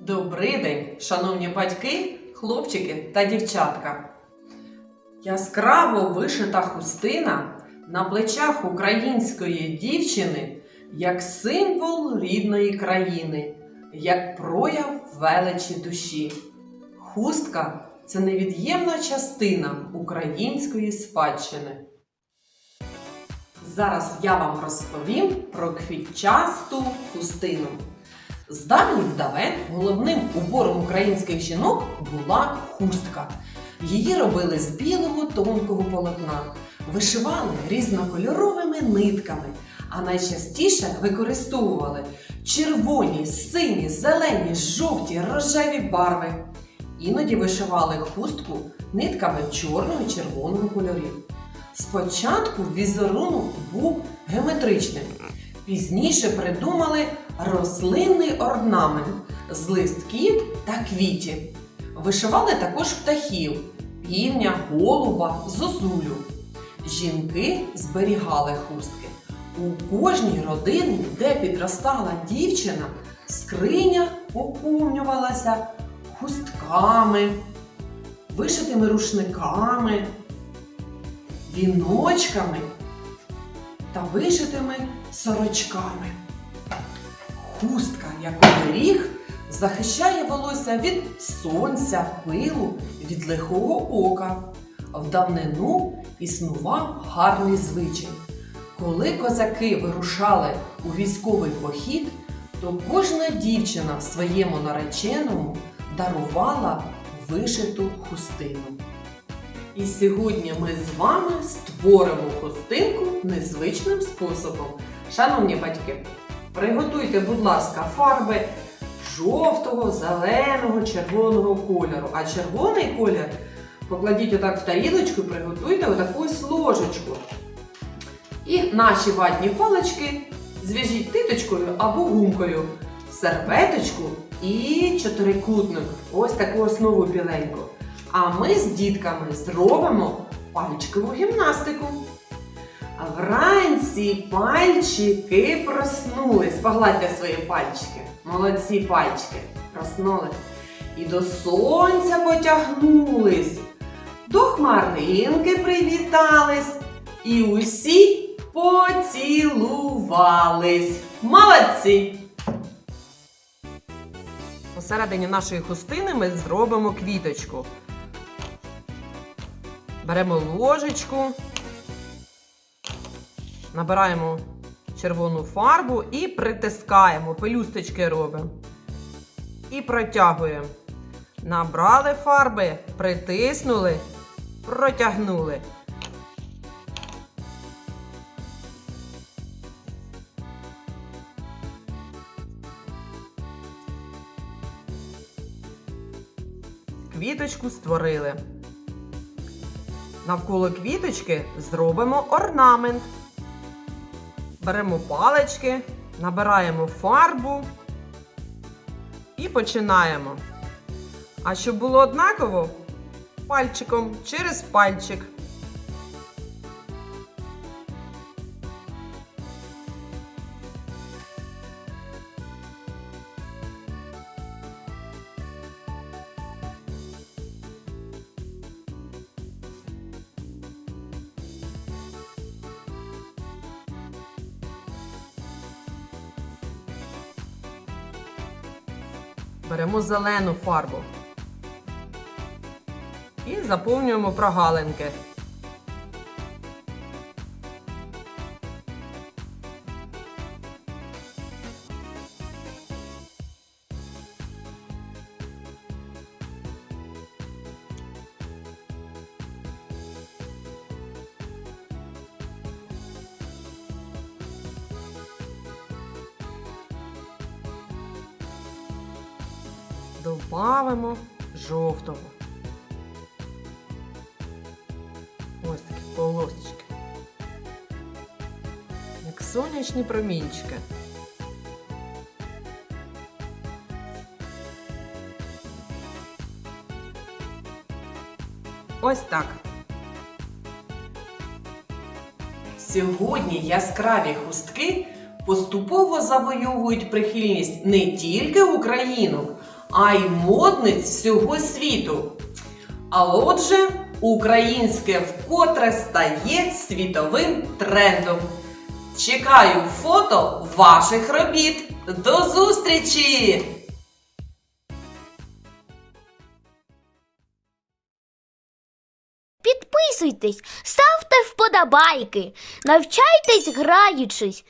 Добрий день, шановні батьки, хлопчики та дівчатка. Яскраво вишита хустина на плечах української дівчини як символ рідної країни, як прояв величі душі. Хустка це невід'ємна частина української спадщини. Зараз я вам розповім про квітчасту хустину. З давніх давен головним убором українських жінок була хустка. Її робили з білого тонкого полотна, вишивали різнокольоровими нитками, а найчастіше використовували червоні, сині, зелені, жовті, рожеві барви. Іноді вишивали хустку нитками чорного і червоного кольорів. Спочатку візерунок був геометричним, пізніше придумали рослинний орнамент з листків та квітів. Вишивали також птахів, півня, голуба, зозулю. Жінки зберігали хустки. У кожній родині, де підростала дівчина, скриня поповнювалася хустками, вишитими рушниками, віночками та вишитими сорочками. Хустка, як оберіг, захищає волосся від сонця, пилу, від лихого ока. В давнину існував гарний звичай. Коли козаки вирушали у військовий похід, то кожна дівчина своєму нареченому дарувала вишиту хустину. І сьогодні ми з вами створимо хустинку незвичним способом. Шановні батьки, приготуйте, будь ласка, фарби жовтого, зеленого, червоного кольору. А червоний колір покладіть отак в тарілочку і приготуйте отаку ось ложечку. І наші ватні палички зв'яжіть титочкою або гумкою, серветочку і чотирикутник. Ось таку основу біленьку. А ми з дітками зробимо пальчикову гімнастику. Вранці пальчики проснулись. Погладьте свої пальчики. Молодці пальчики. Проснулись. І до сонця потягнулись. До хмаринки привітались. І усі поцілувались. Молодці! Посередині нашої хустини ми зробимо квіточку. Беремо ложечку, набираємо червону фарбу і притискаємо, пелюсточки робимо. І протягуємо. Набрали фарби, притиснули, протягнули. Квіточку створили. Навколо квіточки зробимо орнамент. Беремо палички, набираємо фарбу і починаємо. А щоб було однаково, пальчиком через пальчик. Беремо зелену фарбу і заповнюємо прогалинки. Добавимо жовтого. Ось такі полосочки. Як сонячні промінчики. Ось так. Сьогодні яскраві хустки поступово завойовують прихильність не тільки українок, а й модниць всього світу. А отже, українське вкотре стає світовим трендом. Чекаю фото ваших робіт. До зустрічі! Підписуйтесь, ставте вподобайки, навчайтесь граючись